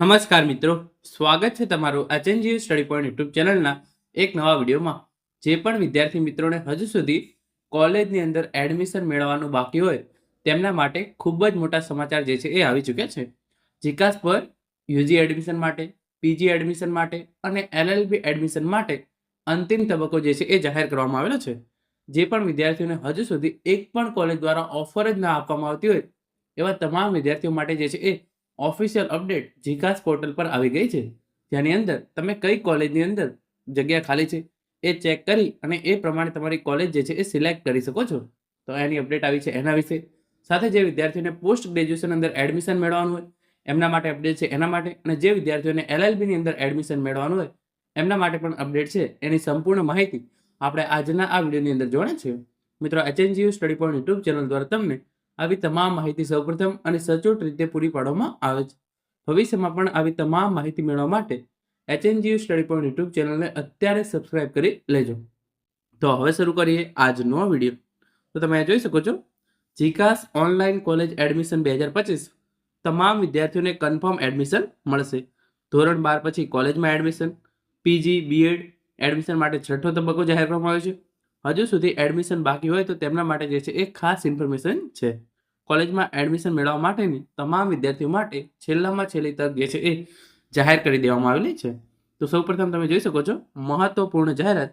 નમસ્કાર મિત્રો, સ્વાગત છે તમારું એચએનજીયુ સ્ટડી પોઈન્ટ યુટ્યુબ ચેનલના એક નવા વિડીયોમાં. જે પણ વિદ્યાર્થી મિત્રોને હજુ સુધી કોલેજની અંદર એડમિશન મેળવવાનું બાકી હોય, તેમના માટે ખૂબ જ મોટા સમાચાર જે છે એ આવી ચૂક્યા છે. જીકાસ પર યુજી એડમિશન માટે, પીજી એડમિશન માટે અને એલએલબી એડમિશન માટે અંતિમ તબક્કો જે છે એ જાહેર કરવામાં આવેલો છે. જે પણ વિદ્યાર્થીઓને હજુ સુધી એક પણ કોલેજ દ્વારા ઓફર જ ના આપવામાં આવતી હોય, એવા તમામ વિદ્યાર્થીઓ માટે જે છે એ ઓફિશિયલ અપડેટ જીકાસ પોર્ટલ પર આવી ગઈ છે. જેની અંદર તમે કઈ કોલેજની અંદર જગ્યા ખાલી છે એ ચેક કરી અને એ પ્રમાણે તમારી કોલેજ જે છે એ સિલેક્ટ કરી શકો છો. તો એની અપડેટ આવી છે એના વિશે. સાથે જે વિદ્યાર્થીઓને પોસ્ટ ગ્રેજ્યુએશન અંદર એડમિશન મેળવવાનું હોય, એમના માટે અપડેટ છે એના માટે. અને જે વિદ્યાર્થીઓને એલએલબીની અંદર એડમિશન મેળવવાનું હોય, એમના માટે પણ અપડેટ છે. એની સંપૂર્ણ માહિતી આપણે આજના આ વિડીયોની અંદર જોડે છે. મિત્રો HNGU study point YouTube channel દ્વારા તમને આવી તમામ માહિતી સૌપ્રથમ અને સચોટ રીતે પૂરી પાડવામાં આવે છે. ભવિષ્યમાં પણ આવી તમામ માહિતી મેળવવા માટે એચએનજીયુ સ્ટડી પોઈન્ટ યુટ્યુબ ચેનલને અત્યારે સબસ્ક્રાઇબ કરી લેજો. તો હવે શરૂ કરીએ આજનો વીડિયો. તો તમે જોઈ શકો છો, જીકાસ ઓનલાઈન કોલેજ એડમિશન બે હજાર પચીસ. તમામ વિદ્યાર્થીઓને કન્ફર્મ એડમિશન મળશે. ધોરણ બાર પછી કોલેજમાં એડમિશન, પીજી, બીએડ એડમિશન માટે છઠ્ઠો તબક્કો જાહેર કરવામાં આવ્યો છે. હજુ સુધી એડમિશન બાકી હોય તો તેમના માટે જે છે એ ખાસ ઇન્ફોર્મેશન છે. કોલેજમાં એડમિશન મેળવવા માટેની તમામ વિદ્યાર્થીઓ માટે છેલ્લામાં છેલ્લી તક જે છે એ જાહેર કરી દેવામાં આવેલી છે. તો સૌપ્રથમ તમે જોઈ શકો છો, મહત્વપૂર્ણ જાહેરાત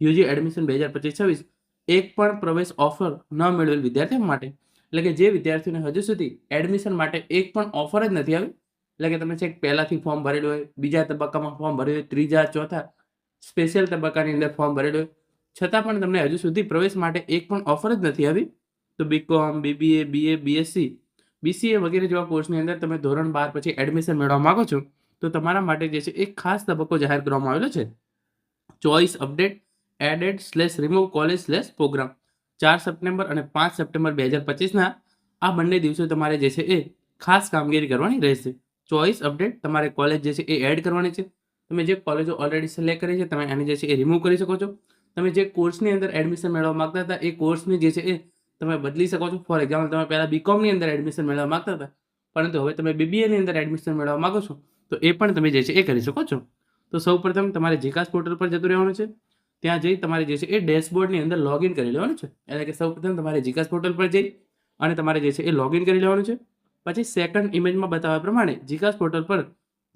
યુજી એડમિશન બે હજાર પચીસ છવ્વીસ એક પણ પ્રવેશ ઓફર ન મેળવેલ વિદ્યાર્થીઓ માટે. એટલે કે જે વિદ્યાર્થીઓને હજુ સુધી એડમિશન માટે એક પણ ઓફર જ નથી આવી. એટલે કે તમે છેક પહેલાથી ફોર્મ ભરેલું હોય, બીજા તબક્કામાં ફોર્મ ભર્યું હોય, ત્રીજા, ચોથા સ્પેશિયલ તબક્કાની અંદર ફોર્મ ભરેલું હોય. છતાં પણ તમને હજુ સુધી પ્રવેશ માટે એક પણ ઓફર જ નથી આવી. તો BCom BBA BA BSc BCA વગેરે જેવા કોર્સની અંદર તમે ધોરણ બાર પછી એડમિશન મેળવવા માંગો છો, તો તમારા માટે જે છે એક ખાસ તબક્કો જાહેર કરવામાં આવેલો છે. Choice update added slash remove college slash program ચાર સપ્ટેમ્બર અને પાંચ સપ્ટેમ્બર બે હજાર પચીસના આ બંને દિવસો તમારે જે છે એ ખાસ કામગીરી કરવાની રહેશે. ચોઇસ અપડેટ તમારે કોલેજ જે છે એ એડ કરવાની છે. તમે જે કોલેજો ઓલરેડી સિલેક્ટ કરી છે, તમે એને જે છે એ રિમૂવ કરી શકો છો. તમે જે કોર્સની અંદર એડમિશન મેળવવા માંગતા હતા, એ કોર્સની જે છે એ તમે બદલી શકો છો. ફોર એક્ઝામ્પલ તમે પહેલાં બીકોમની અંદર એડમિશન મેળવવા માંગતા હતા, પરંતુ હવે તમે બીબીએની અંદર એડમિશન મેળવવા માંગો છો, તો એ પણ તમે જે છે એ કરી શકો છો. તો સૌપ્રથમ તમારે જીકાસ પોર્ટલ પર જતું રહેવાનું છે. ત્યાં જઈ તમારે જે છે એ ડેશબોર્ડની અંદર લોગિન કરી લેવાનું છે. એટલે કે સૌપ્રથમ તમારે જીકાસ પોર્ટલ પર જઈ અને તમારે જે છે એ લોગિન કરી લેવાનું છે. પછી સેકન્ડ ઇમેજમાં બતાવ્યા પ્રમાણે જીકાસ પોર્ટલ પર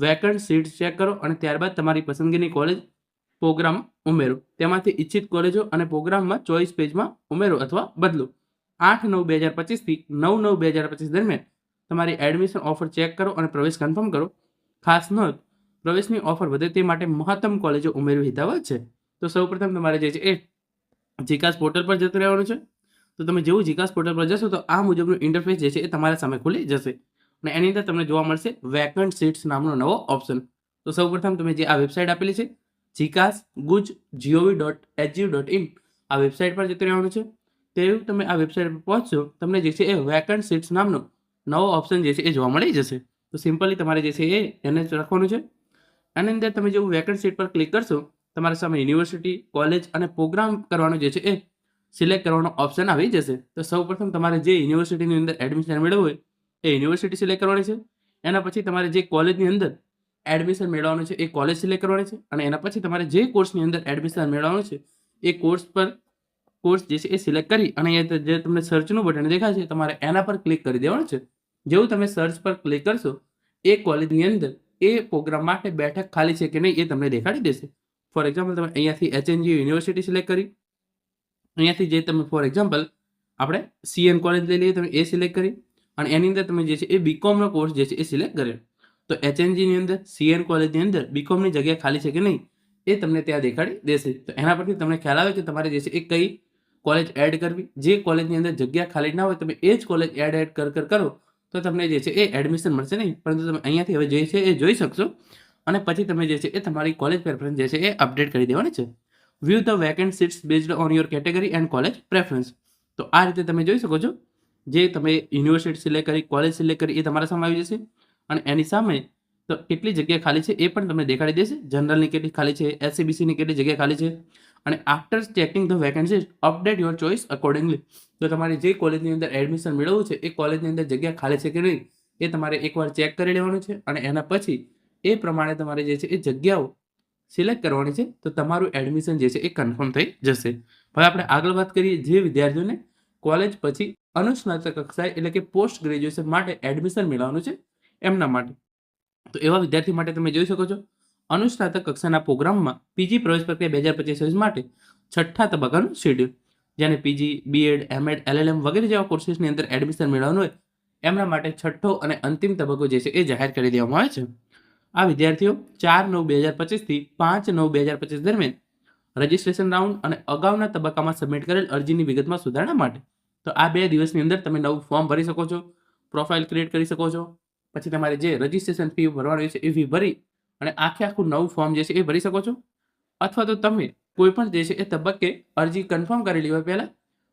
વેકન્ટ સીટ્સ ચેક કરો અને ત્યારબાદ તમારી પસંદગીની કોલેજ પ્રોગ્રામ ઉમેરો. તેમાંથી ઈચ્છિત કોલેજો અને પ્રોગ્રામમાં ચોઈસ પેજમાં ઉમેરો અથવા બદલો. આઠ નવ બે હજાર પચીસથી નવ નવ બે હજાર પચીસ દરમિયાન તમારી એડમિશન ઓફર ચેક કરો અને પ્રવેશ કન્ફર્મ કરો. ખાસ નોંધ, પ્રવેશની ઓફર વધે તે માટે મહત્તમ કોલેજો ઉમેરવી હોય છે. તો સૌપ્રથમ તમારે જે છે એ જીકાસ પોર્ટલ પર જતું રહેવાનું છે. તો તમે જેવું જીકાસ પોર્ટલ પર જશો તો આ મુજબનું ઇન્ટરફેસ જે છે એ તમારા સામે ખુલી જશે. અને એની અંદર તમને જોવા મળશે વેકન્ટ સીટ્સ નામનો નવો ઓપ્શન તો સૌપ્રથમ તમે જે આ વેબસાઇટ આપેલી છે જીકાસ guj GOV dot HGO dot in આ વેબસાઇટ પર જતું રહેવાનું છે. તેવું તમે આ વેબસાઇટ પર પહોંચશો, તમને જે છે એ વેકન્ટ સીટ્સ નામનો નવો ઓપ્શન જે છે એ જોવા મળી જશે. તો સિમ્પલી તમારે જે છે એ એને જ રાખવાનું છે. આની અંદર તમે જેવું વેકન્ટ સીટ પર ક્લિક કરશો, તમારા સામે યુનિવર્સિટી કોલેજ અને પ્રોગ્રામ કરવાનો જે છે એ સિલેક્ટ કરવાનો ઓપ્શન આવી જશે. તો સૌપ્રથમ તમારે જે યુનિવર્સિટીની અંદર એડમિશન મેળવવું હોય, એ યુનિવર્સિટી સિલેક્ટ કરવાની છે. એના પછી તમારે જે કોલેજની અંદર એડમિશન મેળવવાનું છે, એ કોલેજ સિલેક્ટ કરવાની છે. અને એના પછી તમારે જે કોર્સની અંદર એડમિશન મેળવવાનું છે, એ કોર્સ પર કોર્સ જે છે એ સિલેક્ટ કરી અને અહીંયા જે તમને સર્ચનું બટન દેખાય છે તમારે એના પર ક્લિક કરી દેવાનું છે. જેવું તમે સર્ચ પર ક્લિક કરશો, એ કોલેજની અંદર એ પ્રોગ્રામ માટે બેઠક ખાલી છે કે નહીં એ તમને દેખાડી દેશે. ફોર એક્ઝામ્પલ તમે અહીંયાથી એચએનજી યુનિવર્સિટી સિલેક્ટ કરી. અહીંયાથી જે તમે ફોર એક્ઝામ્પલ આપણે સીએન કોલેજ લઈ લઈએ, તમે એ સિલેક્ટ કરી અને એની અંદર તમે જે છે એ બીકોમનો કોર્સ જે છે એ સિલેક્ટ કર્યો. તો એચએનજીની અંદર સીએન કોલેજની અંદર બીકોમની જગ્યા ખાલી છે કે નહીં એ તમને ત્યાં દેખાડી દેશે. તો એના પરથી તમને ખ્યાલ આવે કે તમારે જે છે એ કઈ કોલેજ એડ કરવી. જે કોલેજની અંદર જગ્યા ખાલી ના હોય, તમે એ જ કોલેજ એડ એડ કર કર કરો, તો તમને જે છે એ એડમિશન મળશે નહીં. પરંતુ તમે અહીંયાથી હવે જે છે એ જોઈ શકશો. અને પછી તમે જે છે એ તમારી કોલેજ પ્રેફરન્સ જે છે એ અપડેટ કરી દેવાની છે. View the vacant seats based on your category and college preference તો આ રીતે તમે જોઈ શકો છો. જે તમે યુનિવર્સિટી સિલેક્ટ કરી કોલેજ સિલેક્ટ કરી, એ તમારા સામે આવી જશે. અને એની સામે તો કેટલી જગ્યા ખાલી છે એ પણ તમને દેખાડી દેશે. જનરલની કેટલી ખાલી છે એસસીબીસીની કેટલી જગ્યા ખાલી છે. અને after checking the vacancies update your choice accordingly તો તમારે જે કોલેજની અંદર એડમિશન મેળવવું છે, એ કોલેજની અંદર જગ્યા ખાલી છે કે નહીં, એ તમારે એકવાર ચેક કરી લેવાનું છે અને એના પછી એ પ્રમાણે તમારે જે છે એ જગ્યાઓ સિલેક્ટ કરવાની છે, તો તમારું એડમિશન જે છે એ કન્ફર્મ થઈ જશે. હવે આપણે આગળ વાત કરીએ જે વિદ્યાર્થીઓને કોલેજ પછી અનુસ્નાતક કક્ષાએ એટલે કે પોસ્ટ ગ્રેજ્યુએશન માટે એડમિશન મેળવવાનું છે, એમના માટે. તો એવા વિદ્યાર્થી માટે તમે જોઈ શકો છો અનુસ્નાતક કક્ષાના પ્રોગ્રામમાં પીજી પ્રવેશ પ્રક્રિયા બે હજાર પચીસ માટે છઠ્ઠા તબક્કાનું શેડ્યુલ જેને પીજી બીએડ એમએડ એલએલએમ વગેરે જેવા કોર્સીસની અંદર એડમિશન મેળવવાનું હોય, એમના માટે છઠ્ઠો અને અંતિમ તબક્કો જે છે એ જાહેર કરી દેવામાં આવે છે. આ વિદ્યાર્થીઓ ચાર નવ બે હજાર પચીસથી પાંચ નવ બે હજાર પચીસ દરમિયાન રજિસ્ટ્રેશન રાઉન્ડ અને અગાઉના તબક્કામાં સબમિટ કરેલ અરજીની વિગતમાં સુધારણા માટે. તો આ બે દિવસની અંદર તમે નવું ફોર્મ ભરી શકો છો પ્રોફાઇલ ક્રિએટ કરી શકો છો. પછી તમારે જે રજિસ્ટ્રેશન ફી ભરવાની છે એ ફી ભરી અને આખે આખું નવું ફોર્મ જે છે એ ભરી શકો છો. અથવા તો તમે કોઈ પણ જે છે એ તબક્કે અરજી કન્ફર્મ કરેલી હોય પહેલાં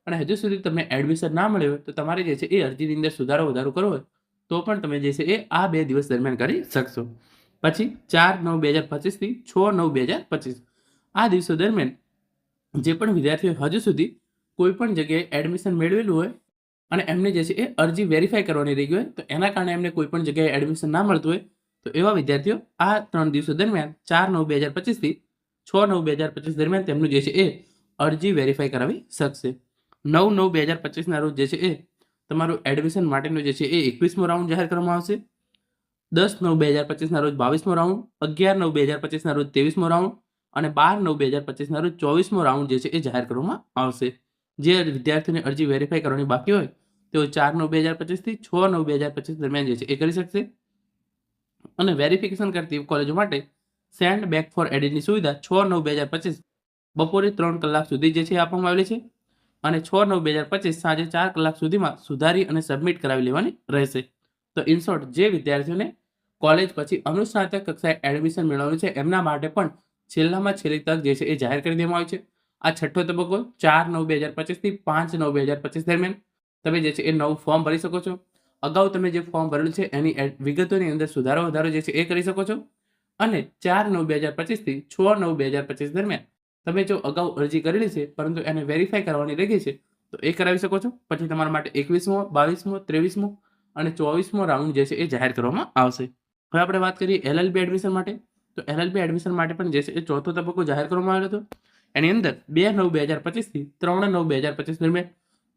અને હજુ સુધી તમને એડમિશન ના મળ્યું હોય તો તમારે જે છે એ અરજીની અંદર સુધારો વધારો કરવો હોય તો પણ તમે જે છે એ આ બે દિવસ દરમિયાન કરી શકશો. પછી ચાર નવ બે હજાર પચીસથી છ નવ બે હજાર પચીસ. આ દિવસો દરમિયાન જે પણ વિદ્યાર્થીઓ હજુ સુધી કોઈ પણ જગ્યાએ એડમિશન મેળવેલું હોય અને એમને જે છે એ અરજી વેરીફાઈ કરવાની રહી ગઈ હોય તો એના કારણે એમને કોઈ પણ જગ્યાએ એડમિશન ના મળતું હોય તો એવા વિદ્યાર્થીઓ આ ત્રણ દિવસો દરમિયાન ચાર નવ બે હજાર પચીસથી છ નવ બે હજાર પચીસ દરમિયાન તેમનું જે છે એ અરજી વેરીફાઈ કરાવી શકશે. નવ નવ બે હજાર પચીસના રોજ જે છે એ તમારું એડમિશન માટેનું જે છે એ એકવીસમો રાઉન્ડ જાહેર કરવામાં આવશે. દસ નવ બે હજાર પચીસના રોજ બાવીસમો રાઉન્ડ અગિયાર નવ બે હજાર પચીસના રોજ ત્રેવીસમો રાઉન્ડ અને બાર નવ બે હજાર પચીસના રોજ ચોવીસમો રાઉન્ડ જે છે એ જાહેર કરવામાં આવશે. જે વિદ્યાર્થીઓને અરજી વેરીફાઈ કરવાની બાકી હોય તેઓ ચાર નવ બે હજાર પચીસથી છ નવ બે હજાર પચીસ દરમિયાન જે છે એ કરી શકશે. અને વેરિફિકેશન કરતી કોલેજો માટે સેન્ડ બેક ફોર એડિટની સુવિધા છ નવ બે હજાર પચીસ બપોરે ત્રણ કલાક સુધી જે છે આપવામાં આવેલી છે અને છ નવ બે હજાર પચીસ સાંજે ચાર કલાક સુધીમાં સુધારી અને સબમિટ કરાવી લેવાની રહેશે. તો ઇન શોર્ટ જે વિદ્યાર્થીઓને કોલેજ પછી અનુસ્નાતક કક્ષાએ એડમિશન મેળવવાનું છે, એમના માટે પણ છેલ્લામાં છેલ્લી તક જે છે એ જાહેર કરી દેવામાં આવી છે. આ છઠ્ઠો તબક્કો ચાર નવ બે હજાર પચીસથી પાંચ નવ બે હજાર પચીસ દરમિયાન તમે જે છે એ નવું ફોર્મ ભરી શકો છો. અગાઉ તમે જે ફોર્મ ભરેલું છે, એની વિગતોની અંદર સુધારો વધારો જે છે, એ કરી શકો છો. અને ચાર નવ બે હજાર પચીસથી છ નવ બે હજાર પચીસ દરમિયાન તમે જો અગાઉ અરજી કરેલી છે, પરંતુ એને વેરીફાઈ કરવાની રહી છે, તો એ કરાવી શકો છો. પછી તમારા માટે એકવીસમો, બાવીસમો, ત્રેવીસમો અને ચોવીસમો રાઉન્ડ જે છે, એ જાહેર કરવામાં આવશે. હવે આપણે વાત કરીએ એલએલબી એડમિશન માટે. તો એલએલબી એડમિશન માટે પણ જે છે, એ ચોથો તબક્કો જાહેર કરવામાં આવ્યો હતો. એની અંદર બે નવ બે હજાર પચીસથી ત્રણ નવ બે હજાર પચીસ દરમિયાન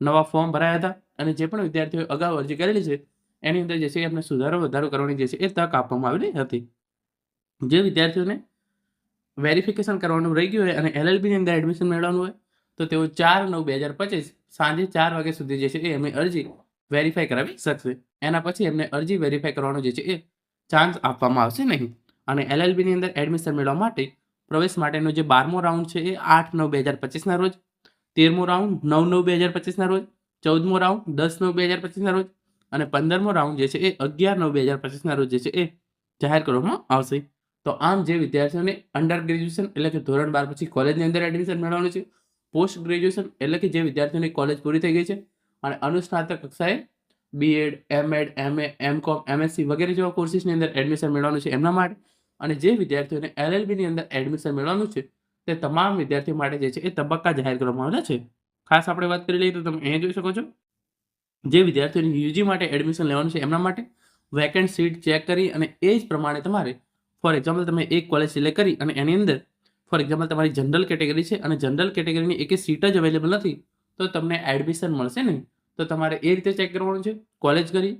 નવા ફોર્મ ભરાયા હતા અને જે પણ વિદ્યાર્થીઓએ અગાઉ અરજી કરેલી છે, એની અંદર જે છે એમને સુધારો વધારો કરવાની જે છે એ તક આપવામાં આવેલી હતી. જે વિદ્યાર્થીઓને વેરિફિકેશન કરવાનું રહી ગયું હોય અને એલએલબીની અંદર એડમિશન મેળવવાનું હોય, તો તેઓ ચાર નવ બે હજાર પચીસ સાંજે ચાર વાગ્યા સુધી જે છે એ એમની અરજી વેરીફાઈ કરાવી શકશે. એના પછી એમને અરજી વેરીફાઈ કરવાનો જે છે એ ચાન્સ આપવામાં આવશે નહીં. અને એલએલબીની અંદર એડમિશન મેળવવા માટે પ્રવેશ માટેનો જે બારમો રાઉન્ડ છે એ આઠ નવ બે હજાર પચીસના રોજ તેરમો રાઉન્ડ નવ નવ બે હજાર પચીસના રોજ, ચૌદમો રાઉન્ડ દસ નવ બે હજાર પચીસના રોજ અને પંદરમો રાઉન્ડ જે છે એ અગિયાર નવ બે હજાર પચીસના રોજ જે છે એ જાહેર કરવામાં આવશે. તો આમ જે વિદ્યાર્થીઓને અંડર ગ્રેજ્યુએશન એટલે કે ધોરણ બાર પછી કોલેજની અંદર એડમિશન મેળવવાનું છે પોસ્ટ ગ્રેજ્યુએશન એટલે કે જે વિદ્યાર્થીઓની કોલેજ પૂરી થઈ ગઈ છે અને અનુસ્નાતક કક્ષાએ BEd MEd MA MCom MSc વગેરે જેવા કોર્સીસની અંદર એડમિશન મેળવવાનું છે એમના માટે. અને જે વિદ્યાર્થીઓને એલએલબીની અંદર એડમિશન મેળવવાનું છે તે તમામ વિદ્યાર્થીઓ માટે જે છે એ તબક્કા જાહેર કરવામાં આવેલા છે. ખાસ આપણે વાત કરી લઈએ તો તમે અહીંયા જોઈ શકો છો. જે વિદ્યાર્થીઓને યુજી માટે એડમિશન લેવાનું છે એમના માટે વેકેન્ટ સીટ ચેક કરી અને એ જ પ્રમાણે તમારે, ફોર એક્ઝામ્પલ, તમે એક કોલેજ સિલેક્ટ કરી અને એની અંદર, ફોર એક્ઝામ્પલ, તમારી જનરલ કેટેગરી છે અને જનરલ કેટેગરીની એકે સીટ જ અવેલેબલ નથી, તો તમને એડમિશન મળશે નહીં. તો તમારે એ રીતે ચેક કરવાનું છે. કોલેજ કરી,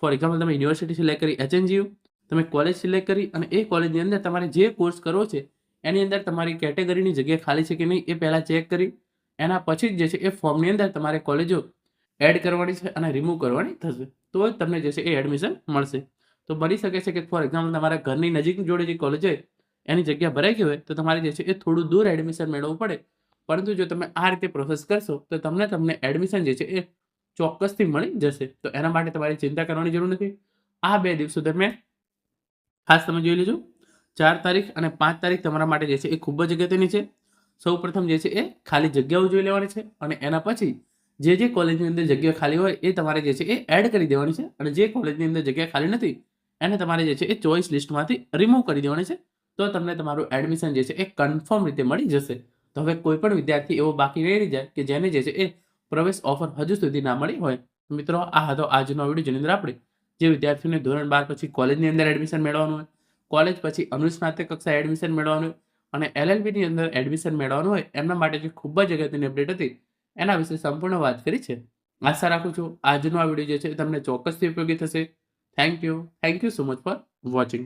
ફોર એક્ઝામ્પલ, તમે યુનિવર્સિટી સિલેક્ટ કરી એચએનજીયુ, તમે કોલેજ સિલેક્ટ કરી અને એ કોલેજની અંદર તમારે જે કોર્સ કરવો છે એની અંદર તમારી કેટેગરીની જગ્યા ખાલી છે કે નહીં એ પહેલાં ચેક કરી. એના પછી જ જે છે એ ફોર્મની અંદર તમારે કોલેજો એડ કરવાની છે અને રિમૂવ કરવાની થશે. તો જ તમને જે છે એ એડમિશન મળશે. તો બની શકે છે કે ફોર એક્ઝામ્પલ તમારા ઘરની નજીક જોડે જે કોલેજ હોય, એની જગ્યા ભરાઈ ગઈ હોય, તો તમારે જે છે એ થોડું દૂર એડમિશન મેળવવું પડે. પરંતુ જો તમે આ રીતે પ્રોસેસ કરશો, તો તમને તમને એડમિશન જે છે એ ચોક્કસથી મળી જશે. તો એના માટે તમારે ચિંતા કરવાની જરૂર નથી. આ બે દિવસો દરમિયાન ખાસ તમે જોઈ લેજો. ચાર તારીખ અને પાંચ તારીખ તમારા માટે જે છે એ ખૂબ જ અગત્યની છે. સૌ જે છે એ ખાલી જગ્યાઓ જોઈ લેવાની છે અને એના પછી જે જે કોલેજની અંદર જગ્યા ખાલી હોય એ તમારે જે છે એ એડ કરી દેવાની છે અને જે કોલેજની અંદર જગ્યા ખાલી નથી એને તમારે જે છે એ ચોઈસ લિસ્ટમાંથી રિમૂવ કરી દેવાની છે. તો તમને તમારું એડમિશન જે છે એ કન્ફર્મ રીતે મળી જશે. તો હવે કોઈ પણ વિદ્યાર્થી એવો બાકી રહી જાય કે જેને જે છે એ પ્રવેશ ઓફર હજુ સુધી ના મળી હોય. મિત્રો, આ હતો આજનો વીડિયો જેની અંદર આપણે જે વિદ્યાર્થીઓને ધોરણ બાર પછી કોલેજની અંદર એડમિશન મેળવવાનું હોય કોલેજ પછી અનુસ્નાતક કક્ષા એડમિશન મેળવવાનું અને એલએલબીની અંદર એડમિશન મેળવવાનું હોય, એમના માટે જે ખૂબ જ અગત્યની અપડેટ હતી, એના વિશે સંપૂર્ણ વાત કરી છે. આશા રાખું છું આજનો આ વીડિયો જે છે તમને ચોક્કસથી ઉપયોગી થશે. Thank you thank you so much for watching